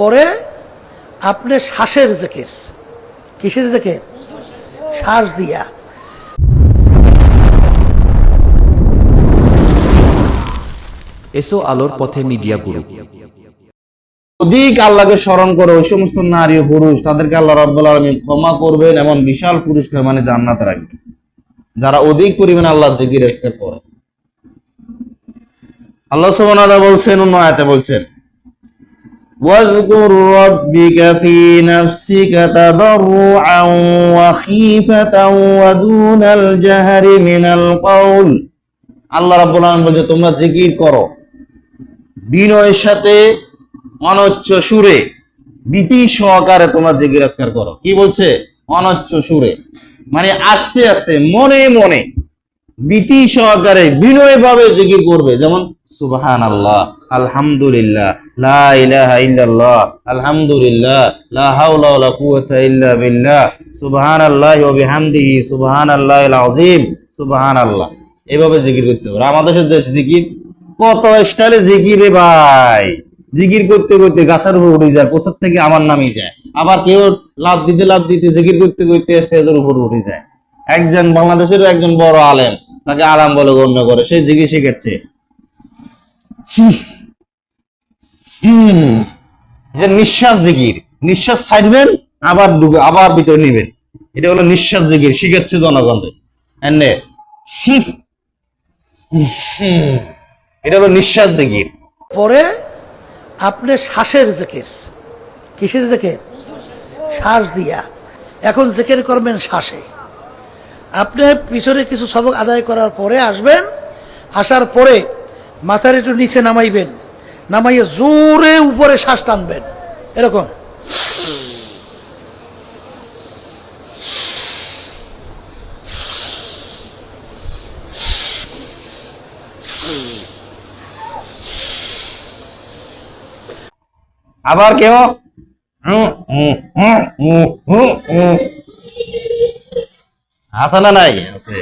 পরে আপনি শ্বাসের জেকের। কিসের জেকের? শ্বাস দিয়া। এসো আলোর পথে মিডিয়া গ্রুপ অধিক আল্লাহকে স্মরণ করে ওই সমস্ত নারী ও পুরুষ তাদেরকে আল্লাহ রাব্বুল আলামিন ক্ষমা করবেন এমন বিশাল পুরস্কার মানে জান্নাত রাখবেন। যারা অধিক পরিমাণে আল্লাহ জিকির করে। আল্লাহ সুবহানাহু ওয়া তাআলা বলছেন অন্য আয়াতে বলছেন واذكر ربك في نفسك تضرعا وخيفة ودون الجهر من القول আল্লাহ রাব্বুল আলামিন বলছে তোমরা জিকির করো বিনয়ের সাথে অনচ্চ সুরে ভীতি সহকারে তোমার জিকির আজকার করো কি বলছে অনচ্চ সুরে মানে আস্তে আস্তে মনে মনে ভীতি সহকারে বিনয় ভাবে জিকির করবে যেমন সুবহান আল্লাহ আলহামদুলিল্লাহ, লা ইলাহা ইল্লাল্লাহ, আলহামদুলিল্লাহ, লা হাওলা ওয়ালা কুওয়াতা ইল্লা বিল্লাহ, সুবহানাল্লাহি ওয়া বিহামদিহি, সুবহানাল্লাহিল আযীম, সুবহানাল্লাহ। এভাবে জিকির করতে হবে। আমাদের দেশ জিকির, কত স্টাইলে জিকির ভাই। জিকির করতে করতে গাছের উপর উঠে যায় কোথার থেকে আমার নামই যায়। আবার কেউ লাভ দিতে লাভ দিতে জিকির করতে করতে স্টেজের উপর উঠে যায়। একজন বাংলাদেশের একজন বড় আলেম, তাকে আলাম বলে গণ্য করে, সে জিকির শিখেছে নিঃশ্বাস জিকির। নিঃশ্বাস ছাড়বেন, আবার ডুবে, আবার ভিতরে নিবেন। এটা হলো নিঃশ্বাস জিকির, শিখাচ্ছে জনগণকে। এটা হলো নিঃশ্বাস পরে আপনি শ্বাসের জেকের। কিসের জেকের? শ্বাস দিয়া। এখন জেকের করবেন শ্বাসে। আপনি পিছনে কিছু সবক আদায় করার পরে আসবেন, আসার পরে মাথার একটু নিচে নামাইবেন। নামাইয়ে জোরে উপরে শ্বাস টানবেন। এরকম। আবার কেউ। আছে নাই? আছে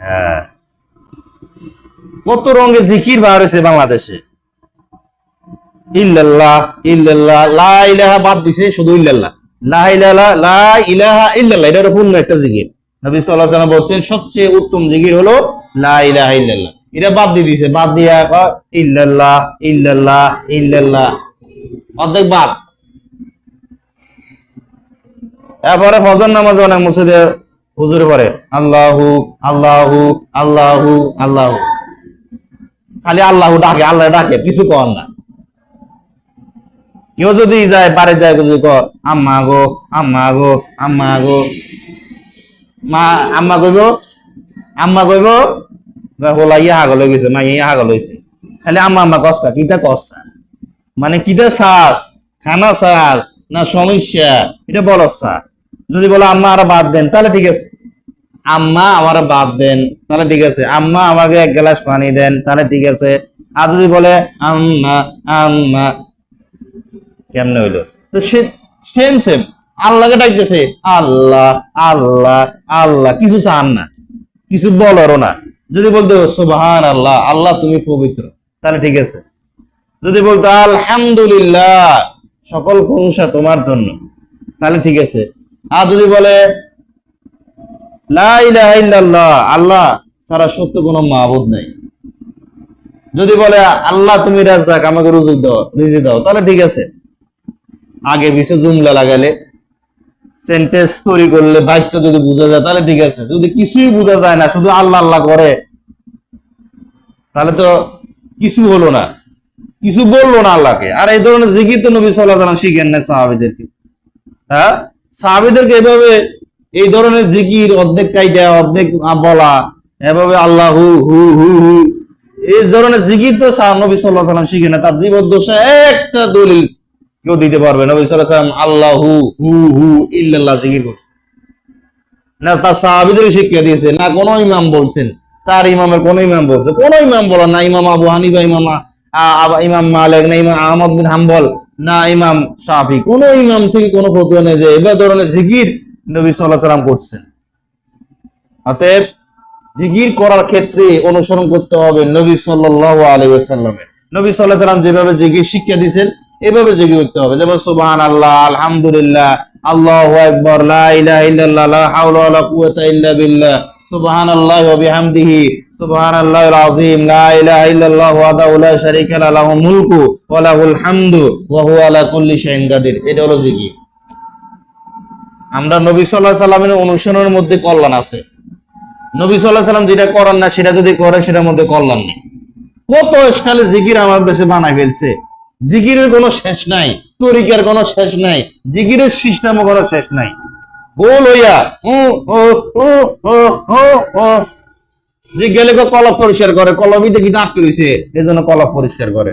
হ্যাঁ কত রঙে জিকির বার হয়েছে বাংলাদেশে। ইল্লাল্লাহ ইল্লাল্লাহ, লা ইলাহা বাদ দিছে শুধু ইল্লাল্লাহ। লা ইলাহা লা ইলাহা ইল্লাল্লাহ এটা পূর্ণ একটা জিকির। নবী সাল্লাল্লাহু আলাইহি বলছেন, সবচেয়ে উত্তম জিকির হলো লা ইলাহা ইল্লাল্লাহ। এটা বাদ দিয়ে দিছে, বাদ ইল্লাল্লাহ ইল্লাল্লাহ ইল্লাল্লাহ। অর্ধেক বাদ। এরপরে ফজর নামাজ অনেক মসজিদে হুজুরে পরে আল্লাহু আল্লাহু আল্লাহু আল্লাহু। খালি আল্লাহ ডাকে আল্লাহ ডাকে, কিছু কর না। কেউ যদি যায়, বাড়ি যায়, যদি ক আম্মা গো আম্মা গো আম্মা গো। মা, আম্মা কইব আম্মা কইব হোলা ইয়া হাগল গেছে, মা, ইয়া হাগল হয়েছে। খালি আম্মা আম্মা কস্তা কিটা কস্তা মানে কিটা শ্বাস খানা শ্বাস না সমস্যা? এটা বলো শ্বাস যদি বলো, আম্মা, আর বাদ দেন, তাহলে ঠিক আছে। আম্মা আমার বাদ দেন, তাহলে ঠিক আছে। আম্মা আমাকে এক গ্লাস পানি দেন, তাহলে ঠিক আছে। আর যদি বলে, আম্মা আম্মা, কেমনে হইল? তো সেম সেম আল্লাহকে ডাকতেছে, আল্লাহ আল্লাহ আল্লাহ। কিছু চান না, কিছু বলারও না। যদি বলতো সুবহান আল্লাহ আল্লাহ তুমি পবিত্র, তাহলে ঠিক আছে। যদি বলতো, আলহামদুলিল্লাহ, সকল প্রশংসা তোমার জন্য, তাহলে ঠিক আছে। আর যদি বলে আল্লাহ সারা সত্য কোনো মাহবুদ নাই। যদি বলে, আল্লাহ, তুমি রাজ্জাক, আমাকে রুজি দাও, রিজি দাও, তাহলে ঠিক আছে। আগে বিশ্ব জুমলা লাগালে সেন্টেন্স তৈরি করলে বাক্য যদি বোঝা যায়, তাহলে ঠিক আছে। যদি কিছুই বোঝা যায় না, শুধু আল্লাহ আল্লাহ করে, তাহলে তো কিছু হলো না। কিছু বলল না আল্লাহকে। আর এই ধরনের জিকির তো নবী সাল্লাহ শিখেন না সাহাবিদেরকে। হ্যাঁ? সাহাবিদেরকে এভাবে এই ধরনের জিকির, অর্ধেক কাইটা, অর্ধেক বলা, এভাবে আল্লাহ হু হু হু হু। এই ধরনের জিকির তো সাহা নবী সাল্লাহ সাল্লাম শিখে না, তার জীবদ্দশা একটা দলিল কেউ দিতে পারবে নবী সাল্লাহ সাল্লাম আল্লাহ হু হু হু, ইল্লাল্লাহ জিকির করছে। না, তার সাহাবিদের শিক্ষা দিয়েছে, না, কোন ইমাম বলছেন। চার ইমামের কোন ইমাম বলছে, কোন ইমাম বলা না, ইমাম আবু হানিফা, ইমাম ইমাম মালিক, না, ইমাম আহমদ বিন হাম্বল, না, ইমাম শাফি। কোন ইমাম থেকে কোনো ফতুয়া নেই যে এবার ধরনের জিকির নবী সাল্লাহ সাল্লাম করছেন। অতএব জিকির করার ক্ষেত্রে অনুসরণ করতে হবে নবী সাল্লাল্লাহু আলাইহি ওয়াসাল্লামের। নবী সাল্লাল্লাহু আলাইহি ওয়াসাল্লাম যেভাবে জিকির শিক্ষা দিয়েছেন, এভাবে জিকির করতে হবে। যেমন সুবহান আল্লাহ আলহামদুলিল্লাহ, আল্লাহু আকবার এটা হলো জিকির। আমরা নবী আলাইহি সাল্লামের অনুসরণের মধ্যে কল্যাণ আছে। নবী আলাইহি সাল্লাম যেটা করেন না, সেটা যদি করে, সেটার মধ্যে কল্যাণ নেই। কত স্টাইলে জিকির আমার দেশে বানাই ফেলছে। জিকিরের কোনো শেষ নাই, তরিকার কোনো শেষ নাই, জিকিরের সিস্টেমও কোনো শেষ নাই। গোল হইয়া যে গেলে কলপ পরিষ্কার করে কলবই দেখি দাঁত রয়েছে জন্য কলপ পরিষ্কার করে।